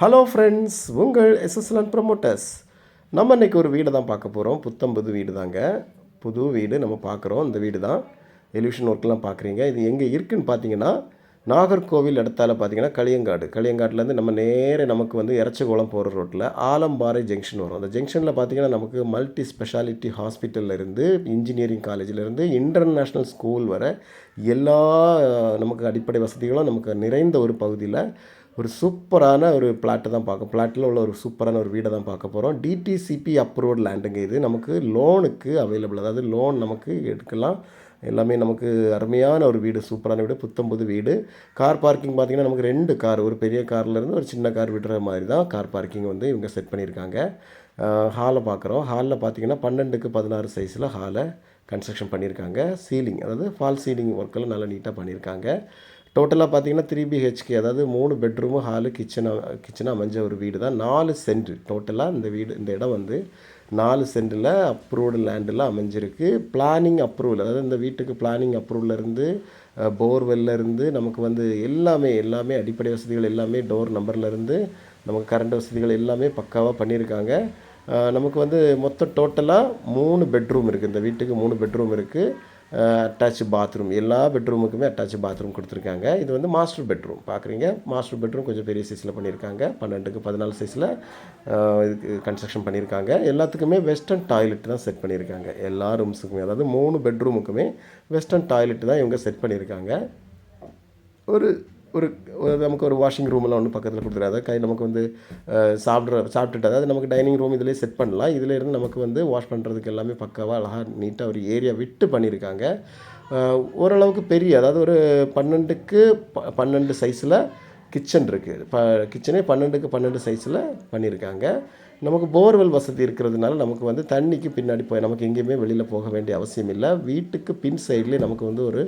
Hello friends உங்கள் எஸ்எஸ்எல்என் promoters நம்ம இன்றைக்கி ஒரு வீடு தான் பார்க்க போகிறோம் புத்தம் புது வீடு தாங்க. புது வீடு நம்ம பார்க்குறோம். இந்த வீடு தான். எலிவிஷன் ஒர்க்லாம் பார்க்குறீங்க. இது எங்கே இருக்குதுன்னு பார்த்தீங்கன்னா நாகர்கோவில் இடத்தால் பார்த்தீங்கன்னா களியங்காடு களியங்காட்டிலேருந்து நம்ம நேரே நமக்கு வந்து இறச்சிக்குளம் போகிற ரோட்டில் ஆலம்பாறை ஜங்ஷன் வரும். அந்த ஜங்ஷனில் பார்த்தீங்கன்னா நமக்கு மல்டி ஸ்பெஷாலிட்டி ஹாஸ்பிட்டல்ல இருந்து இன்ஜினியரிங் காலேஜிலேருந்து இன்டர்நேஷ்னல் ஸ்கூல் வர எல்லா நமக்கு அடிப்படை வசதிகளும் நமக்கு நிறைந்த ஒரு பகுதியில் ஒரு சூப்பரான ஒரு பிளாட்டை தான் பார்க்க பிளாட்டில் உள்ள ஒரு சூப்பரான ஒரு வீடை தான் பார்க்க போகிறோம் டிடிசிபி அப்ரூவ்ட் லேண்டுங்க இது. நமக்கு லோனுக்கு அவைலபிள் அதாவது லோன் நமக்கு எடுக்கலாம். எல்லாமே நமக்கு அருமையான ஒரு வீடு சூப்பரான வீடு புத்தம்புது வீடு. கார் பார்க்கிங் பார்த்திங்கன்னா நமக்கு ரெண்டு கார் ஒரு பெரிய கார்லேருந்து ஒரு சின்ன கார் விடுற மாதிரி தான் கார் பார்க்கிங் வந்து இவங்க செட் பண்ணியிருக்காங்க. ஹாலை பார்க்குறோம். ஹாலில் பார்த்தீங்கன்னா பன்னெண்டுக்கு பதினாறு சைஸில் ஹாலை கன்ஸ்ட்ரக்ஷன் பண்ணியிருக்காங்க. சீலிங் அதாவது ஃபால் சீலிங் ஒர்க்கெல்லாம் நல்லா நீட்டாக பண்ணியிருக்காங்க. டோட்டலாக பார்த்தீங்கன்னா த்ரீ பிஹெச்கே அதாவது மூணு பெட்ரூமு ஹாலு கிச்சனு கிச்சனாக அமைஞ்ச ஒரு வீடு தான் நாலு சென்ட் டோட்டலாக இந்த வீடு இந்த இடம் வந்து நாலு சென்டில் அப்ரூவ்டு லேண்டில் அமைஞ்சிருக்கு. பிளானிங் அப்ரூவல் அதாவது இந்த வீட்டுக்கு பிளானிங் அப்ரூவல்லேருந்து போர்வெல்லேருந்து நமக்கு வந்து எல்லாமே எல்லாமே அடிப்படை வசதிகள் எல்லாமே டோர் நம்பர்லேருந்து நமக்கு கரண்ட் வசதிகள் எல்லாமே பக்காவாக பண்ணியிருக்காங்க. நமக்கு வந்து மொத்தம் டோட்டலாக மூணு பெட்ரூம் இருக்குது இந்த வீட்டுக்கு மூணு பெட்ரூம் இருக்குது அட்டாச் பாத்ரூம் எல்லா பெட்ரூமுக்குமே அட்டாச் பாத்ரூம் கொடுத்துருக்காங்க. இது வந்து மாஸ்டர் பெட்ரூம் பார்க்குறீங்க? மாஸ்டர் பெட்ரூம் கொஞ்சம் பெரிய சைஸில் பண்ணியிருக்காங்க. பன்னெண்டுக்கு பதினாலு சைஸில் இதுக்கு கன்ஸ்ட்ரக்ஷன் பண்ணியிருக்காங்க. எல்லாத்துக்குமே வெஸ்டர்ன் டாய்லெட் தான் செட் பண்ணியிருக்காங்க. எல்லா ரூம்ஸுக்குமே அதாவது மூணு பெட்ரூமுக்குமே வெஸ்டர்ன் டாய்லெட் தான் இவங்க செட் பண்ணியிருக்காங்க. ஒரு ஒரு நமக்கு ஒரு வாஷிங் ரூம்லாம் ஒன்று பக்கத்தில் கொடுத்துருக்காது கை நமக்கு வந்து சாப்பிட்ற சாப்பிட்டுட்டு அதாவது நமக்கு டைனிங் ரூம் இதிலே செட் பண்ணலாம். இதில் இருந்து நமக்கு வந்து வாஷ் பண்ணுறதுக்கு எல்லாமே பக்காவாக அழகாக நீட்டாக ஒரு ஏரியா விட்டு பண்ணியிருக்காங்க. ஓரளவுக்கு பெரிய அதாவது ஒரு பன்னெண்டுக்கு ப- பன்னெண்டு சைஸில் கிச்சன் இருக்குது ப கிச்சனே பன்னெண்டுக்கு பன்னெண்டு சைஸில் பண்ணியிருக்காங்க. நமக்கு போர்வெல் வசதி இருக்கிறதுனால நமக்கு வந்து தண்ணிக்கு பின்னாடி போய் நமக்கு எங்கேயுமே வெளியில் போக வேண்டிய அவசியம் இல்லை. வீட்டுக்கு பின் சைட்லேயே நமக்கு வந்து ஒரு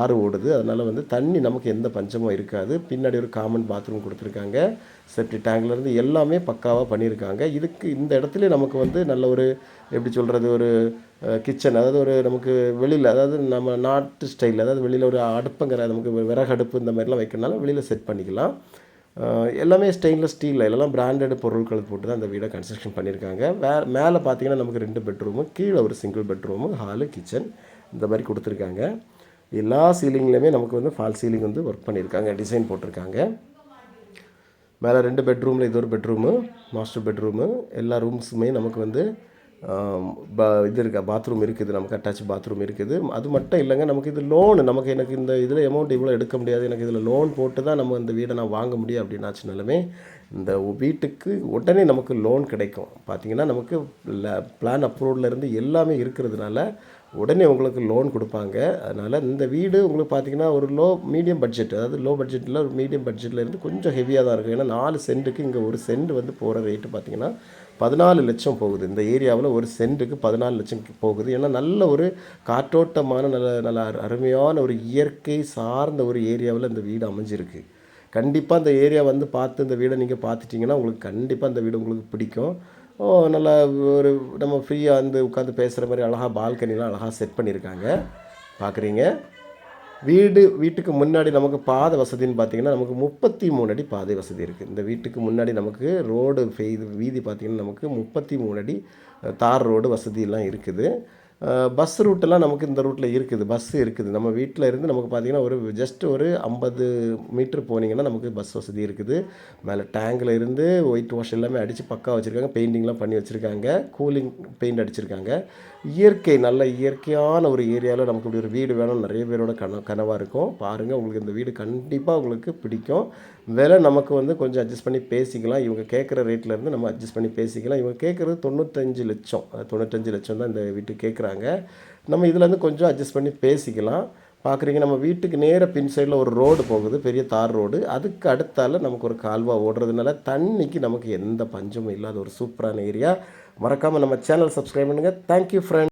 ஆறு ஓடுது. அதனால் வந்து தண்ணி நமக்கு எந்த பஞ்சமும் இருக்காது. பின்னாடி ஒரு காமன் பாத்ரூம் கொடுத்துருக்காங்க. செப்டி டேங்க்லேருந்து எல்லாமே பக்காவாக பண்ணியிருக்காங்க. இதுக்கு இந்த இடத்துல நமக்கு வந்து நல்ல ஒரு எப்படி சொல்கிறது ஒரு கிச்சன் அதாவது ஒரு நமக்கு வெளியில் அதாவது நம்ம நாட்டு ஸ்டைல் அதாவது வெளியில் ஒரு அடுப்புங்கிற நமக்கு விறகு அடுப்பு இந்த மாதிரிலாம் வைக்கிறனால வெளியில் செட் பண்ணிக்கலாம். எல்லாமே ஸ்டெயின்லெஸ் ஸ்டீலில் எல்லாம் பிராண்டட் பொருட்கள் போட்டு தான் அந்த வீடை கன்ஸ்ட்ரக்ஷன் பண்ணியிருக்காங்க. வே மேலே பார்த்தீங்கன்னா நமக்கு ரெண்டு பெட்ரூமு கீழே ஒரு சிங்கிள் பெட்ரூமு ஹாலு கிச்சன் இந்த மாதிரி கொடுத்துருக்காங்க. எல்லா சீலிங்லேயுமே நமக்கு வந்து ஃபால் சீலிங் வந்து ஒர்க் பண்ணியிருக்காங்க டிசைன் போட்டிருக்காங்க. மேலே ரெண்டு பெட்ரூமில் இது ஒரு பெட்ரூமு மாஸ்டர் பெட்ரூமு எல்லா ரூம்ஸுமே நமக்கு வந்து ப இது இருக்கா பாத்ரூம் இருக்குது நமக்கு அட்டாச் பாத்ரூம் இருக்குது. அது மட்டும் இல்லைங்க நமக்கு இது லோனு நமக்கு எனக்கு இந்த இதில் அமௌண்ட் இவ்வளோ எடுக்க முடியாது எனக்கு இதில் லோன் போட்டு தான் நம்ம இந்த வீடை நான் வாங்க முடியும் அப்படின்னாச்சுனாலுமே இந்த வீட்டுக்கு உடனே நமக்கு லோன் கிடைக்கும். பார்த்தீங்கன்னா நமக்கு பிளான் அப்ரூவ்லேருந்து எல்லாமே இருக்கிறதுனால உடனே உங்களுக்கு லோன் கொடுப்பாங்க. அதனால் இந்த வீடு உங்களுக்கு பார்த்தீங்கன்னா ஒரு லோ மீடியம் பட்ஜெட் அதாவது லோ பட்ஜெட்டில் ஒரு மீடியம் பட்ஜெட்டில் இருந்து கொஞ்சம் ஹெவியாக தான் இருக்கும். ஏன்னா நாலு சென்ட்டுக்கு இங்கே ஒரு சென்ட் வந்து போகிற ரேட்டு பார்த்தீங்கன்னா பதினாலு லட்சம் போகுது. இந்த ஏரியாவில் ஒரு சென்ட்டுக்கு பதினாலு லட்சம் போகுது. ஏன்னா நல்ல ஒரு காற்றோட்டமான நல்ல நல்ல அருமையான ஒரு இயற்கை சார்ந்த ஒரு ஏரியாவில் இந்த வீடு அமைஞ்சிருக்கு. கண்டிப்பாக அந்த ஏரியா வந்து பார்த்து இந்த வீடை நீங்கள் பார்த்துட்டிங்கன்னா உங்களுக்கு கண்டிப்பாக அந்த வீடு உங்களுக்கு பிடிக்கும். ஓ நல்லா ஒரு நம்ம ஃப்ரீயாக வந்து உட்காந்து பேசுகிற மாதிரி அழகாக பால்கனிலாம் அழகாக செட் பண்ணியிருக்காங்க. பார்க்குறீங்க. வீடு வீட்டுக்கு முன்னாடி நமக்கு பாதை வசதின்னு பார்த்தீங்கன்னா நமக்கு முப்பத்தி மூணு அடி பாதை வசதி இருக்குது இந்த வீட்டுக்கு முன்னாடி நமக்கு ரோடு ஃபெய்து வீதி பார்த்திங்கன்னா நமக்கு முப்பத்தி மூணு அடி தார் ரோடு வசதியெல்லாம் இருக்குது. பஸ் ரூட்டெல்லாம் நமக்கு இந்த ரூட்டில் இருக்குது. பஸ் இருக்குது. நம்ம வீட்டில் இருந்து நமக்கு பார்த்திங்கன்னா ஒரு ஜஸ்ட் ஒரு ஐம்பது மீட்ரு போனீங்கன்னா நமக்கு பஸ் வசதி இருக்குது. மேலே டேங்கில் இருந்து ஒயிட் வாஷ் எல்லாமே அடித்து பக்கா வச்சுருக்காங்க. பெயிண்டிங்லாம் பண்ணி வச்சுருக்காங்க. கூலிங் பெயிண்ட் அடிச்சிருக்காங்க. இயற்கை நல்ல இயற்கையான ஒரு ஏரியாவில் நமக்கு இப்படி ஒரு வீடு வேணும். நிறைய பேரோட கன கனவாக இருக்கும். பாருங்கள் உங்களுக்கு இந்த வீடு கண்டிப்பாக உங்களுக்கு பிடிக்கும். விலை நமக்கு வந்து கொஞ்சம் அட்ஜஸ்ட் பண்ணி பேசிக்கலாம். இவங்க கேட்குற ரேட்டில் இருந்து நம்ம அட்ஜஸ்ட் பண்ணி பேசிக்கலாம். இவங்க கேட்குறது தொண்ணூத்தஞ்சு லட்சம். தொண்ணூத்தஞ்சு லட்சம் தான் இந்த வீட்டு கேட்குறாங்க நம்ம இதுல இருந்து கொஞ்சம் அட்ஜஸ்ட் பண்ணி பேசிக்கலாம். பார்க்குறீங்க நம்ம வீட்டுக்கு நேர பின் சைடில் ஒரு ரோடு போகுது பெரிய தார் ரோடு. அதுக்கு அடுத்தால நமக்கு ஒரு கால்வா ஓடுறதுனால தண்ணிக்கு நமக்கு எந்த பஞ்சமும் இல்லாத ஒரு சூப்பரான ஏரியா மறக்காமல் நம்ம சேனல் சப்ஸ்கிரைப் பண்ணுங்கள் தேங்க்யூ ஃப்ரெண்ட்